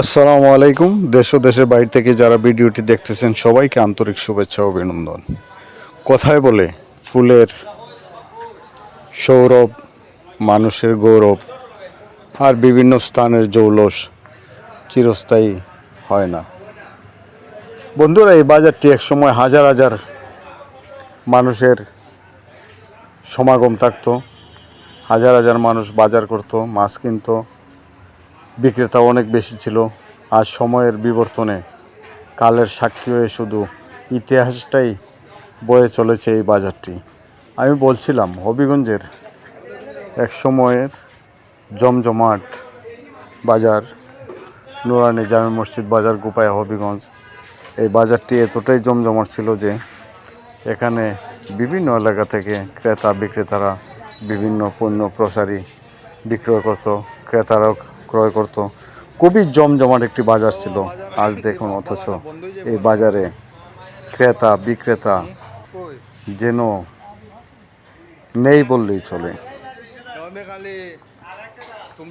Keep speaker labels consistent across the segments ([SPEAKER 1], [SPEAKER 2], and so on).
[SPEAKER 1] আসসালামু আলাইকুম। দেশ ও দেশের বাইরে থেকে যারা ভিডিওটি দেখতেছেন, সবাইকে আন্তরিক শুভেচ্ছা ও অভিনন্দন। কথায় বলে, ফুলের সৌরভ, মানুষের গৌরব আর বিভিন্ন স্থানের জৌলস চিরস্থায়ী হয় না। বন্ধুরা, এই বাজারটি একসময় হাজার হাজার মানুষের সমাগম থাকতো। হাজার হাজার মানুষ বাজার করতো, মাছ কিনতো বিক্রেতা অনেক বেশি ছিল। আর সময়ের বিবর্তনে কালের সাক্ষী হয়ে শুধু ইতিহাসটাই বয়ে চলেছে এই বাজারটি। আমি বলছিলাম, হবিগঞ্জের এক সময়ের জমজমাট বাজার, নুরানি জামে মসজিদ বাজার গোপায়া হবিগঞ্জ, এই বাজারটি এতটাই জমজমাট ছিল যে এখানে বিভিন্ন এলাকা থেকে ক্রেতা বিক্রেতারা বিভিন্ন পণ্য প্রসারী বিক্রয় করত। ক্রেতারাও ক্রয় করত। খুবই জমজমাট একটি বাজার ছিল। আজ দেখুন অথচ এই বাজারে ক্রেতা, বিক্রেতা যেন নেই বললেই চলে।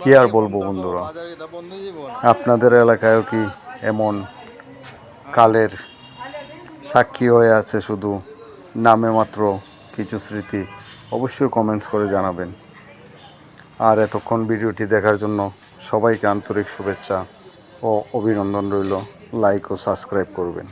[SPEAKER 1] কি আর বলব বন্ধুরা? আপনাদের এলাকায়ও কি এমন কালের সাক্ষী হয়ে আছে শুধু নামে মাত্র কিছু স্মৃতি? অবশ্যই কমেন্টস করে জানাবেন। আর এতক্ষণ ভিডিওটি দেখার জন্য সবাইকে আন্তরিক শুভেচ্ছা ও অভিনন্দন রইল। লাইক ও সাবস্ক্রাইব করবেন।